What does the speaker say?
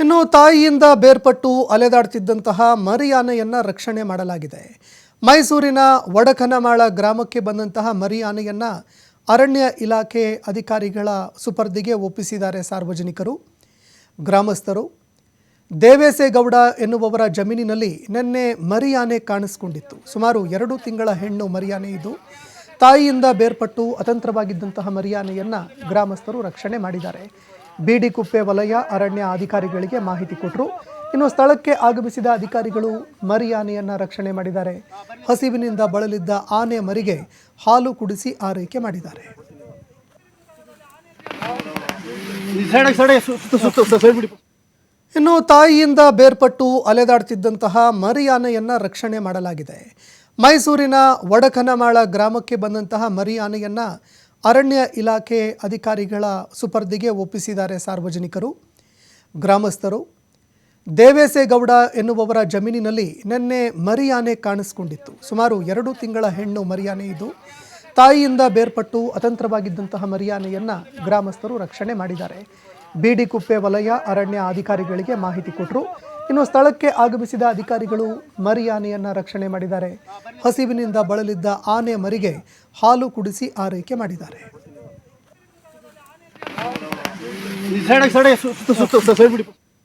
ಇನ್ನು ತಾಯಿಯಿಂದ ಬೇರ್ಪಟ್ಟು ಅಲೆದಾಡ್ತಿದ್ದಂತಹ ಮರಿಯಾನೆಯನ್ನು ರಕ್ಷಣೆ ಮಾಡಲಾಗಿದೆ. ಮೈಸೂರಿನ ವಡಕನಮಾಳ ಗ್ರಾಮಕ್ಕೆ ಬಂದಂತಹ ಮರಿಯಾನೆಯನ್ನು ಅರಣ್ಯ ಇಲಾಖೆ ಅಧಿಕಾರಿಗಳ ಸುಪರ್ದಿಗೆ ಒಪ್ಪಿಸಿದ್ದಾರೆ ಸಾರ್ವಜನಿಕರು. ಗ್ರಾಮಸ್ಥರು, ದೇವೇಸೇಗೌಡ ಎನ್ನುವವರ ಜಮೀನಿನಲ್ಲಿ ನಿನ್ನೆ ಮರಿಯಾನೆ ಕಾಣಿಸ್ಕೊಂಡಿತ್ತು. ಸುಮಾರು ಎರಡು ತಿಂಗಳ ಹೆಣ್ಣು ಮರಿಯಾನೆ ಇದು ತಾಯಿಯಿಂದ ಬೇರ್ಪಟ್ಟು ಅತಂತ್ರವಾಗಿದ್ದಂತಹ ಮರಿಯಾನೆಯನ್ನು ಗ್ರಾಮಸ್ಥರು ರಕ್ಷಣೆ ಮಾಡಿದ್ದಾರೆ. ಬೀಡಿಕುಪ್ಪೆ ವಲಯ ಅರಣ್ಯ ಅಧಿಕಾರಿಗಳಿಗೆ ಮಾಹಿತಿ ಕೊಟ್ಟರು ಇನ್ನು ಸ್ಥಳಕ್ಕೆ ಆಗಮಿಸಿದ ಅಧಿಕಾರಿಗಳು ಮರಿಯಾನೆಯನ್ನ ರಕ್ಷಣೆ ಮಾಡಿದ್ದಾರೆ. ಹಸಿವಿನಿಂದ ಬಳಲಿದ್ದ ಆನೆ ಮರಿಗೆ ಹಾಲು ಕುಡಿಸಿ ಆರೈಕೆ ಮಾಡಿದ್ದಾರೆ. ಬಿಡಿ ಇನ್ನು ತಾಯಿಯಿಂದ ಬೇರ್ಪಟ್ಟು ಅಲೆದಾಡ್ತಿದ್ದಂತಹ ಮರಿಯಾನೆಯನ್ನ ರಕ್ಷಣೆ ಮಾಡಲಾಗಿದೆ. ಮೈಸೂರಿನ ವಡಕನಮಾಳ ಗ್ರಾಮಕ್ಕೆ ಬಂದಂತಹ ಮರಿಯಾನೆಯನ್ನ ಅರಣ್ಯ ಇಲಾಖೆ ಅಧಿಕಾರಿಗಳ ಸುಪರ್ದಿಗೆ ಒಪ್ಪಿಸಿದ್ದಾರೆ ಸಾರ್ವಜನಿಕರು. ಗ್ರಾಮಸ್ಥರು, ದೇವೇಸೇಗೌಡ ಎನ್ನುವವರ ಜಮೀನಿನಲ್ಲಿ ನಿನ್ನೆ ಮರಿಯಾನೆ ಕಾಣಿಸ್ಕೊಂಡಿತ್ತು. ಸುಮಾರು ಎರಡು ತಿಂಗಳ ಹೆಣ್ಣು ಮರಿಯಾನೆ ಇದು. ತಾಯಿಯಿಂದ ಬೇರ್ಪಟ್ಟು ಅತಂತ್ರವಾಗಿದ್ದಂತಹ ಮರಿಯಾನೆಯನ್ನು ಗ್ರಾಮಸ್ಥರು ರಕ್ಷಣೆ ಮಾಡಿದ್ದಾರೆ. ಬಿಡಿಕುಪ್ಪೆ ವಲಯ ಅರಣ್ಯ ಅಧಿಕಾರಿಗಳಿಗೆ ಮಾಹಿತಿ ಕೊಟ್ಟರು ಇನ್ನು ಸ್ಥಳಕ್ಕೆ ಆಗಮಿಸಿದ ಅಧಿಕಾರಿಗಳು ಮರಿ ಆನೆಯನ್ನು ರಕ್ಷಣೆ ಮಾಡಿದ್ದಾರೆ. ಹಸಿವಿನಿಂದ ಬಳಲಿದ್ದ ಆನೆ ಮರಿಗೆ ಹಾಲು ಕುಡಿಸಿ ಆರೈಕೆ ಮಾಡಿದ್ದಾರೆ.